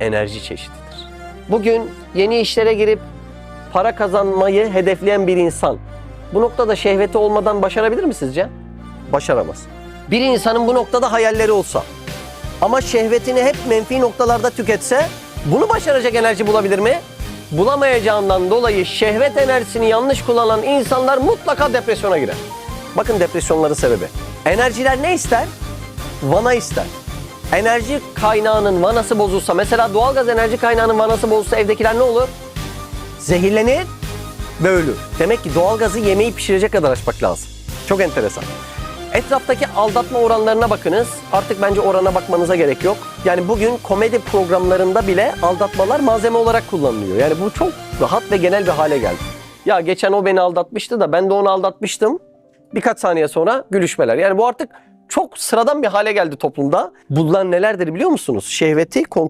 enerji çeşididir. Bugün yeni işlere girip para kazanmayı hedefleyen bir insan bu noktada şehveti olmadan başarabilir mi sizce? Başaramaz. Bir insanın bu noktada hayalleri olsa ama şehvetini hep menfi noktalarda tüketse bunu başaracak enerji bulabilir mi? Bulamayacağından dolayı şehvet enerjisini yanlış kullanan insanlar mutlaka depresyona girer. Bakın depresyonların sebebi. Enerjiler ne ister? Vana ister. Enerji kaynağının vanası bozulsa, mesela doğalgaz enerji kaynağının vanası bozulsa evdekiler ne olur? Zehirlenir ve ölür. Demek ki doğalgazı yemeği pişirecek kadar açmak lazım. Çok enteresan. Etraftaki aldatma oranlarına bakınız. Artık bence orana bakmanıza gerek yok. Yani bugün komedi programlarında bile aldatmalar malzeme olarak kullanılıyor. Yani bu çok rahat ve genel bir hale geldi. Ya geçen o beni aldatmıştı da ben de onu aldatmıştım. Birkaç saniye sonra gülüşmeler. Yani bu artık çok sıradan bir hale geldi toplumda. Bunlar nelerdir biliyor musunuz? Şehveti kontrol